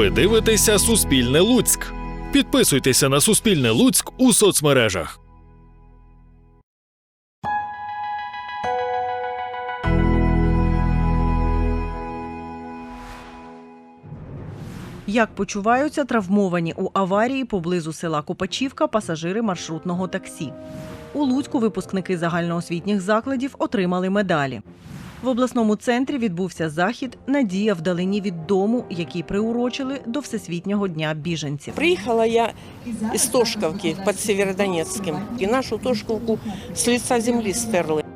Ви дивитеся Суспільне Луцьк. Підписуйтеся на Суспільне Луцьк у соцмережах. Як почуваються травмовані у аварії поблизу села Копачівка пасажири маршрутного таксі? У Луцьку випускники загальноосвітніх закладів отримали медалі. В обласному центрі відбувся захід Надія вдалині від дому, який приурочили до Всесвітнього дня біженців. Приїхала я з Тошковки під Сєвєродонецьким. і нашу Тошковку з лиця землі стерли.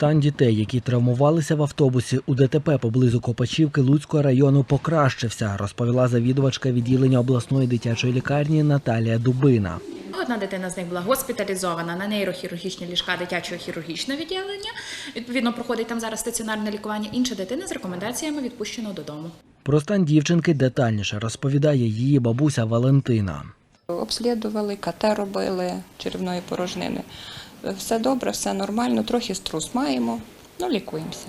Стан дітей, які травмувалися в автобусі у ДТП поблизу Копачівки Луцького району, покращився, розповіла завідувачка відділення обласної дитячої лікарні Наталія Дубина. Одна дитина з них була госпіталізована на нейрохірургічні ліжка дитячого хірургічного відділення. Відповідно, проходить там зараз стаціонарне лікування. Інша дитина з рекомендаціями відпущено додому. Про стан дівчинки детальніше розповідає її бабуся Валентина. Обслідували, КТ робили черевної порожнини. Все добре, все нормально, трохи струс маємо, ну лікуємося.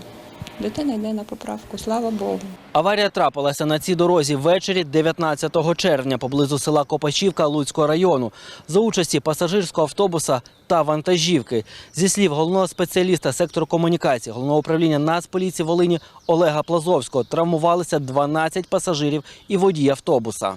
Дитина йде на поправку, слава Богу. Аварія трапилася на цій дорозі ввечері 19 червня поблизу села Копачівка Луцького району за участі пасажирського автобуса та вантажівки. Зі слів головного спеціаліста сектору комунікації головного управління Нацполіції Волині Олега Плазовського травмувалися 12 пасажирів і водій автобуса.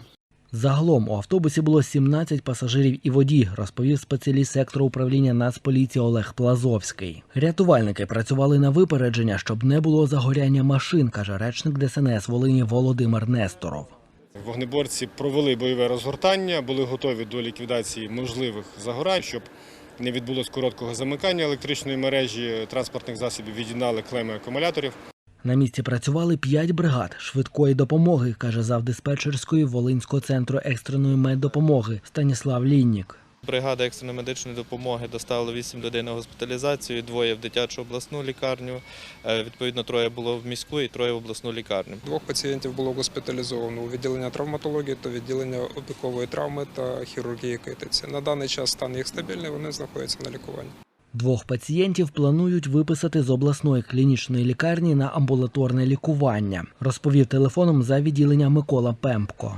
Загалом у автобусі було 17 пасажирів і водій, розповів спеціаліст сектору управління Нацполіції Олег Плазовський. Рятувальники працювали на випередження, щоб не було загоряння машин, каже речник ДСНС Волині Володимир Несторов. Вогнеборці провели бойове розгортання, були готові до ліквідації можливих загорань, щоб не відбулось короткого замикання електричної мережі, транспортних засобів від'єднали клеми акумуляторів. На місці працювали 5 бригад швидкої допомоги, каже завдиспетчерської Волинського центру екстреної меддопомоги Станіслав Ліннік. Бригада екстреної медичної допомоги доставила 8 людей на госпіталізацію, двоє в дитячу обласну лікарню. Е, Відповідно, троє було в міську і троє в обласну лікарню. Двох пацієнтів було госпіталізовано у відділення травматології та відділення опікової травми та хірургії китиці. На даний час стан їх стабільний, вони знаходяться на лікуванні. Двох пацієнтів планують виписати з обласної клінічної лікарні на амбулаторне лікування, розповів телефоном за відділення Микола Пемпко.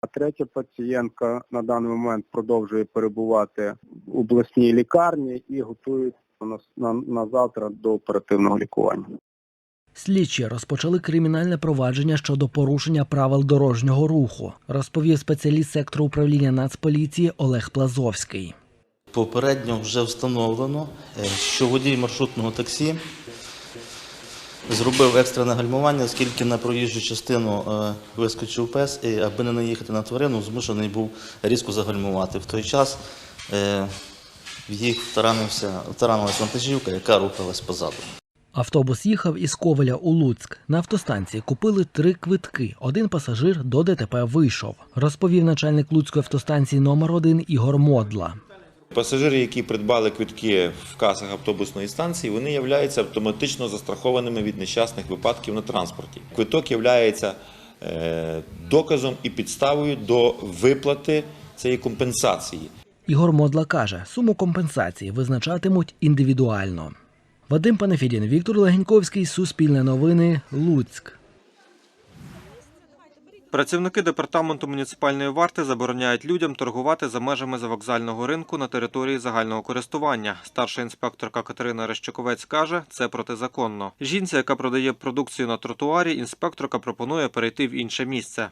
А третя пацієнтка на даний момент продовжує перебувати в обласній лікарні і готується на, на, на завтра до оперативного лікування. Слідчі розпочали кримінальне провадження щодо порушення правил дорожнього руху, розповів спеціаліст сектору управління Нацполіції Олег Плазовський. Попередньо вже встановлено, е, що водій маршрутного таксі зробив екстрене гальмування, оскільки на проїжджу частину е, вискочив пес, і аби не наїхати на тварину, змушений був різко загальмувати. В той час е, в їх таранився, таранилась вантажівка, яка рухалась позаду. Автобус їхав із Ковеля у Луцьк. На автостанції купили три квитки. Один пасажир до ДТП вийшов, розповів начальник Луцької автостанції номер 1 Ігор Модла. Пасажири, які придбали квитки в касах автобусної станції, вони являються автоматично застрахованими від нещасних випадків на транспорті. Квиток є доказом і підставою до виплати цієї компенсації. Ігор Модла каже, суму компенсації визначатимуть індивідуально. Вадим Панафідін, Віктор Легеньковський, Суспільне новини, Луцьк. Працівники департаменту муніципальної варти забороняють людям торгувати за межами завокзального ринку на території загального користування. Старша інспекторка Катерина Рещаковець каже, це протизаконно. Жінці, яка продає продукцію на тротуарі, інспекторка пропонує перейти в інше місце.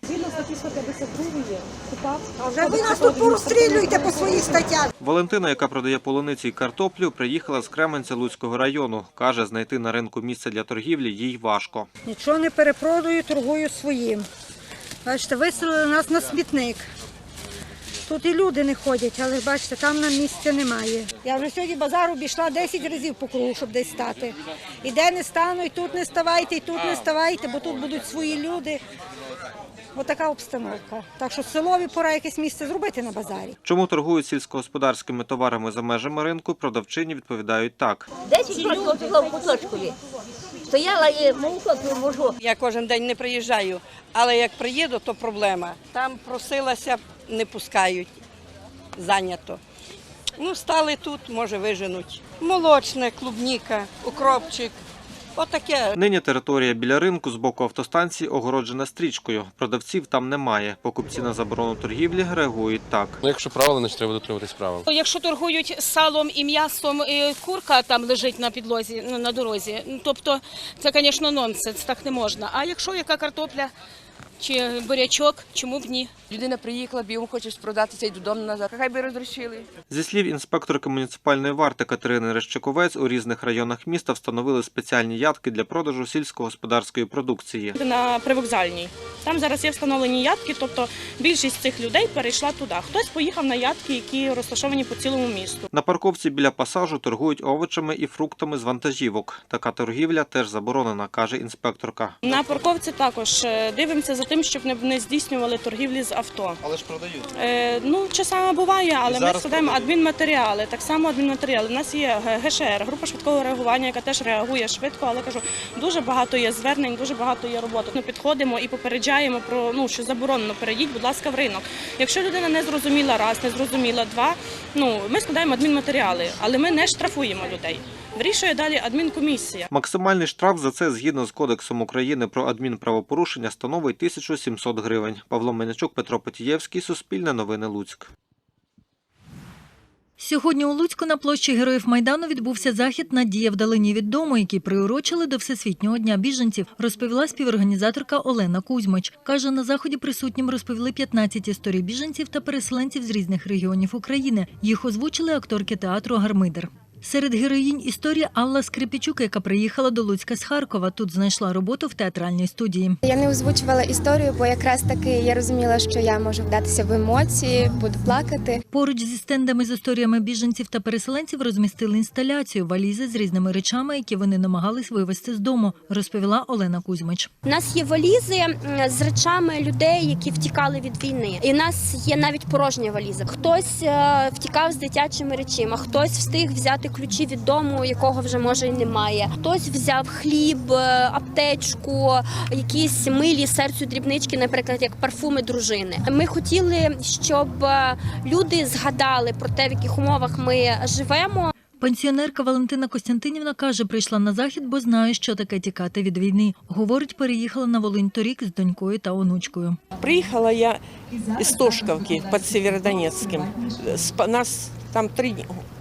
А вже ви нас тут порозстрілюєте по своїх статтях. Валентина, яка продає полуниці й картоплю, приїхала з Кременця Луцького району. Каже, знайти на ринку місце для торгівлі їй важко. Нічого не перепродаю, торгую своїм. Бачите, виселили нас на смітник. Тут і люди не ходять, але бачите, там нам місця немає. Я вже сьогодні базар обійшла 10 разів по кругу, щоб десь стати. І де не стану, і тут не ставайте, і тут не ставайте, бо тут будуть свої люди. Отака обстановка. Так що селові пора якесь місце зробити на базарі. Чому торгують сільськогосподарськими товарами за межами ринку, продавчині відповідають так. 10 років була в куточкові. Стояла і молоко привожу. Я кожен день не приїжджаю, але як приїду, то проблема. Там просилася, не пускають, зайнято. Ну, стали тут, може, виженуть. Молочне, клубніка, укропчик, Отаке. Нині територія біля ринку з боку автостанції огороджена стрічкою. Продавців там немає. Покупці на заборону торгівлі реагують так. Ну, якщо правила, значить треба дотримуватись правил. Якщо торгують салом і м'ясом, і курка там лежить на підлозі ну, на дорозі, ну, тобто це, звісно, нонсенс, так не можна. А якщо яка картопля чи бурячок, чому б ні? Людина приїхала, бігом хоче продатися і додому назад. Хай би розрішили. Зі слів інспекторки муніципальної варти Катерини Рещаковець, у різних районах міста встановили спеціальні ядки для продажу сільськогосподарської продукції. на привокзальній. Там зараз є встановлені ядки, тобто більшість цих людей перейшла туди. Хтось поїхав на ядки, які розташовані по цілому місту. На парковці біля пасажу торгують овочами і фруктами з вантажівок. Така торгівля теж заборонена, каже інспекторка. На парковці також е, дивимося за тим, щоб не, здійснювали торгівлі з авто. Але ж продають. Е, ну, часами буває, але ми складаємо адмінматеріали. Так само адмінматеріали. У нас є ГШР, група швидкого реагування, яка теж реагує швидко, але кажу, дуже багато є звернень, дуже багато є роботи. Ми підходимо і попереджаємо про ну що заборонено. Перейдіть, будь ласка, в ринок. Якщо людина не зрозуміла раз, не зрозуміла два, ну ми складаємо адмінматеріали, але ми не штрафуємо людей. Вирішує далі адмінкомісія. Максимальний штраф за це згідно з Кодексом України про адмінправопорушення становить 1700 гривень. Павло Мельничук, Петро Потієвський, Суспільне новини Луцьк. Сьогодні у Луцьку на площі Героїв Майдану відбувся захід «Надія вдалині від дому», який приурочили до Всесвітнього дня біженців, розповіла співорганізаторка Олена Кузьмич. Каже, на заході присутнім розповіли 15 історій біженців та переселенців з різних регіонів України. Їх озвучили акторки театру Гармидер. Серед героїнь історії Алла Скрипічук, яка приїхала до Луцька з Харкова. Тут знайшла роботу в театральній студії. Я не озвучувала історію, бо якраз таки я розуміла, що я можу вдатися в емоції, буду плакати. Поруч зі стендами з історіями біженців та переселенців розмістили інсталяцію валізи з різними речами, які вони намагались вивезти з дому, розповіла Олена Кузьмич. У нас є валізи з речами людей, які втікали від війни. І в нас є навіть порожня валіза. Хтось е, втікав з дитячими речима, хтось встиг взяти ключі від дому, якого вже може й немає. Хтось взяв хліб, е, аптечку, якісь милі серцю дрібнички, наприклад, як парфуми дружини. Ми хотіли, щоб е, люди згадали про те, в яких умовах ми живемо. Пенсіонерка Валентина Костянтинівна каже, прийшла на захід, бо знає, що таке тікати від війни. Говорить, переїхала на Волинь торік з донькою та онучкою. Приехала я из Тошковки под Северодонецким. Сп- Нас там три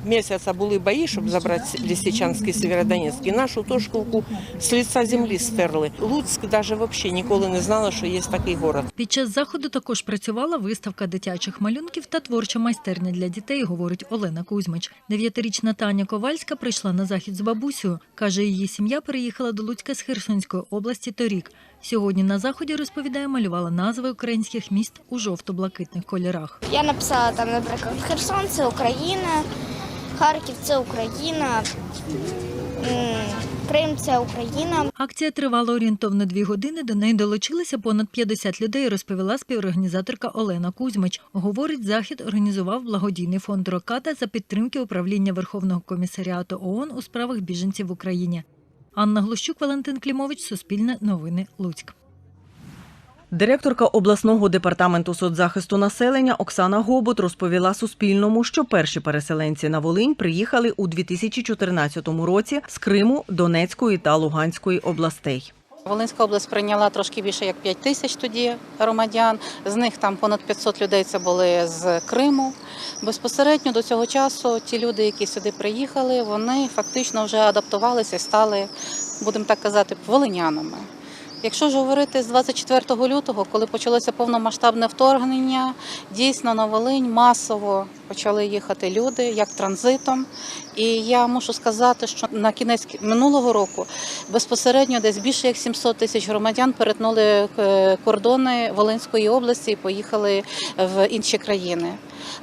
месяца були бої, щоб забрати Лисичанський Северодонецький. Нашу Тошковку з лица землі стерли. Луцьк навіть взагалі ніколи не знала, що є такий город. Під час заходу також працювала виставка дитячих малюнків та творча майстерня для дітей, говорить Олена Кузьмич. Дев'ятирічна Таня Ковальська прийшла на захід з бабусею. Каже, її сім'я переїхала до Луцька з Херсонської області торік. Сьогодні на заході розповідає, малювала назви українських міст у жовто-блакитних кольорах. Я написала там, наприклад, Херсон це Україна, Харків це Україна, Крим це Україна. Акція тривала орієнтовно дві години. До неї долучилися понад 50 людей, розповіла співорганізаторка Олена Кузьмич. Говорить, захід організував благодійний фонд Роката за підтримки управління Верховного комісаріату ООН у справах біженців в Україні. Анна Глущук, Валентин Клімович, Суспільне новини, Луцьк. Директорка обласного департаменту соцзахисту населення Оксана Гобут розповіла Суспільному, що перші переселенці на Волинь приїхали у 2014 році з Криму, Донецької та Луганської областей. Волинська область прийняла трошки більше як 5 тисяч тоді громадян. З них там понад 500 людей це були з Криму. Безпосередньо до цього часу ті люди, які сюди приїхали, вони фактично вже адаптувалися і стали, будемо так казати, волинянами. Якщо ж говорити з 24 лютого, коли почалося повномасштабне вторгнення, дійсно на Волинь масово почали їхати люди як транзитом. І я мушу сказати, що на кінець минулого року безпосередньо десь більше як 700 тисяч громадян перетнули е, кордони Волинської області і поїхали в інші країни.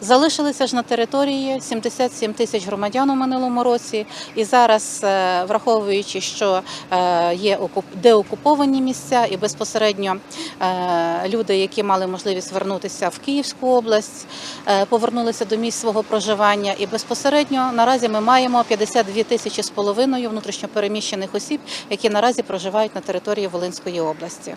Залишилися ж на території 77 тисяч громадян у минулому році, і зараз, е, враховуючи, що е, є деокуповані місця, і безпосередньо е, люди, які мали можливість вернутися в Київську область, е, повернулися до місць свого проживання. І безпосередньо наразі ми маємо 52 тисячі з половиною внутрішньопереміщених осіб, які наразі проживають на території Волинської області.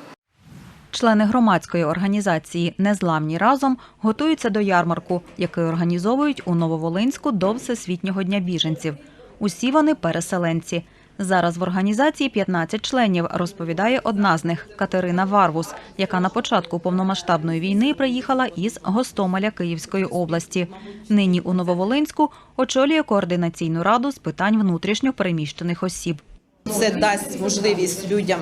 Члени громадської організації Незламні разом готуються до ярмарку, який організовують у Нововолинську до Всесвітнього дня біженців. Усі вони переселенці. Зараз в організації 15 членів, розповідає одна з них Катерина Варвус, яка на початку повномасштабної війни приїхала із Гостомеля Київської області. Нині у Нововолинську очолює координаційну раду з питань внутрішньо переміщених осіб. Це дасть можливість людям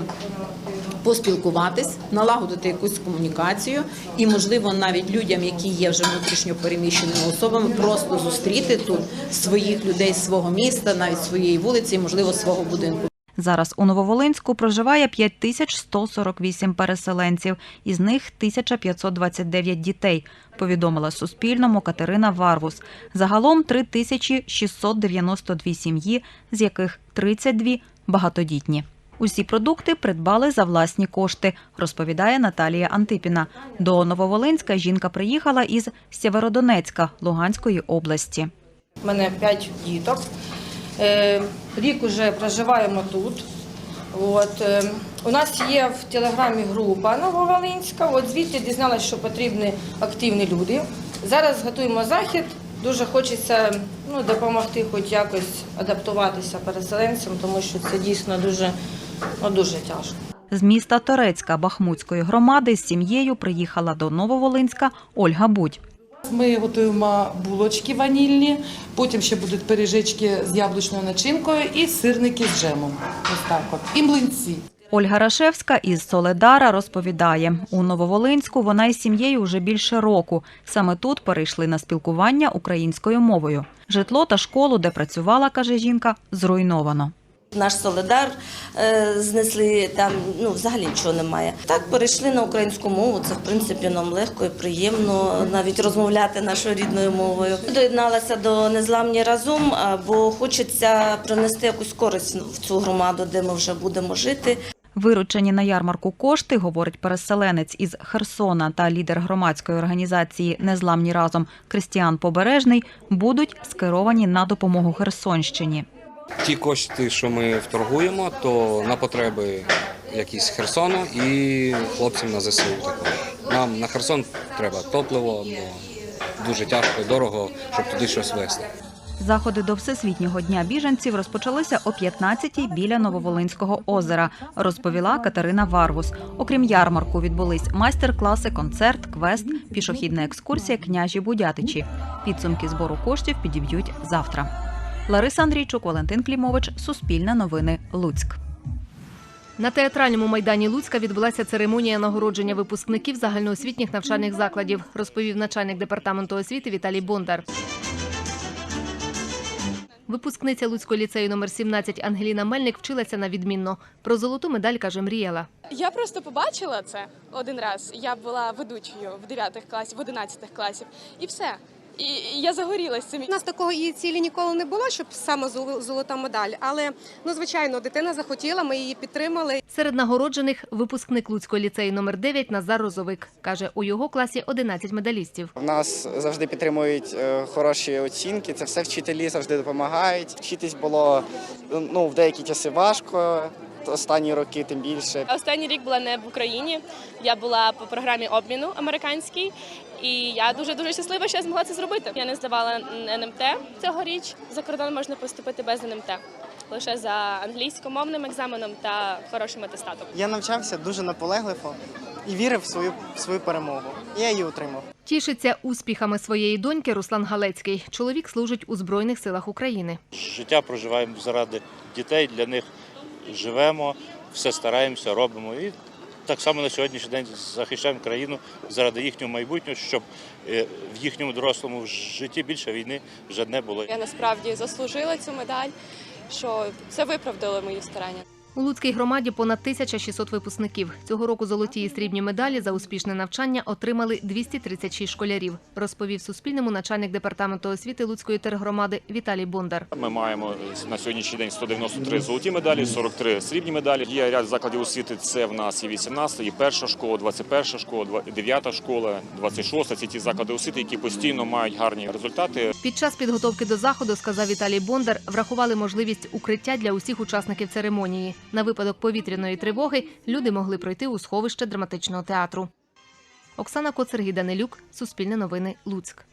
поспілкуватись, налагодити якусь комунікацію, і можливо навіть людям, які є вже внутрішньо переміщеними особами, просто зустріти тут своїх людей з свого міста, навіть своєї вулиці, можливо, свого будинку. Зараз у Нововолинську проживає 5148 переселенців, із них 1529 дітей, повідомила Суспільному Катерина Варвус. Загалом 3692 сім'ї, з яких 32 багатодітні. Усі продукти придбали за власні кошти, розповідає Наталія Антипіна. До Нововолинська жінка приїхала із Сєвєродонецька Луганської області. У мене п'ять діток. Е, Рік уже проживаємо тут. От, е, у нас є в телеграмі група Нововолинська. От звідти дізналася, що потрібні активні люди. Зараз готуємо захід. Дуже хочеться ну, допомогти хоч якось адаптуватися переселенцям, тому що це дійсно дуже, ну, дуже тяжко. З міста Торецька Бахмутської громади з сім'єю приїхала до Нововолинська Ольга Будь. Ми готуємо булочки ванільні, потім ще будуть пиріжечки з яблучною начинкою і сирники з джемом. Ось так от. І млинці. Ольга Рашевська із Соледара розповідає, у Нововолинську вона із сім'єю вже більше року. Саме тут перейшли на спілкування українською мовою. Житло та школу, де працювала, каже жінка, зруйновано. Наш Соледар е, знесли там, ну взагалі нічого немає. Так перейшли на українську мову. Це в принципі нам легко і приємно навіть розмовляти нашою рідною мовою. Доєдналася до незламні разом, бо хочеться принести якусь користь в цю громаду, де ми вже будемо жити. Виручені на ярмарку кошти, говорить переселенець із Херсона та лідер громадської організації Незламні разом Кристіан Побережний, будуть скеровані на допомогу Херсонщині. Ті кошти, що ми вторгуємо, то на потреби якісь Херсону і хлопцям на ЗСУ. Нам на Херсон треба топливо, бо дуже тяжко і дорого, щоб туди щось везти. Заходи до Всесвітнього дня біженців розпочалися о 15-й біля Нововолинського озера, розповіла Катерина Варвус. Окрім ярмарку, відбулись майстер-класи, концерт, квест, пішохідна екскурсія княжі Будятичі. Підсумки збору коштів підіб'ють завтра. Лариса Андрійчук, Валентин Клімович, Суспільне новини, Луцьк. На театральному майдані Луцька відбулася церемонія нагородження випускників загальноосвітніх навчальних закладів, розповів начальник департаменту освіти Віталій Бондар. Випускниця Луцького ліцею номер 17 Ангеліна Мельник вчилася на відмінно. Про золоту медаль каже, мріяла. Я просто побачила це один раз. Я була ведучою в 9 класів, в 11 класів, і все. І я загорілась цим. У нас такого і цілі ніколи не було, щоб саме зол- золота медаль. Але ну звичайно, дитина захотіла, ми її підтримали. Серед нагороджених випускник Луцького ліцею номер 9 Назар Розовик. Каже, у його класі 11 медалістів. В нас завжди підтримують е, хороші оцінки. Це все вчителі завжди допомагають. Вчитись було ну в деякі часи важко. Останні роки тим більше. Останній рік була не в Україні. Я була по програмі обміну американській, і я дуже дуже щаслива, що я змогла це зробити. Я не здавала НМТ цьогоріч. За кордон можна поступити без НМТ. Лише за англійськомовним екзаменом та хорошим атестатом. Я навчався дуже наполегливо і вірив в свою в свою перемогу. Я її отримав. Тішиться успіхами своєї доньки Руслан Галецький. Чоловік служить у Збройних силах України. Життя проживаємо заради дітей, для них живемо, все стараємося, робимо. І так само на сьогоднішній день захищаємо країну заради їхнього майбутнього, щоб е, в їхньому дорослому житті більше війни вже не було. Я насправді заслужила цю медаль, що це виправдало мої старання. У Луцькій громаді понад 1600 випускників. Цього року золоті і срібні медалі за успішне навчання отримали 236 школярів, розповів Суспільному начальник департаменту освіти Луцької тергромади Віталій Бондар. Ми маємо на сьогоднішній день 193 золоті медалі, 43 срібні медалі. Є ряд закладів освіти. Це в нас і 18, і перша школа, 21 школа, 9 школа, 26. Це ті заклади освіти, які постійно мають гарні результати. Під час підготовки до заходу, сказав Віталій Бондар, врахували можливість укриття для усіх учасників церемонії. На випадок повітряної тривоги люди могли пройти у сховище драматичного театру. Оксана Коцергій Данилюк, Суспільне новини, Луцьк.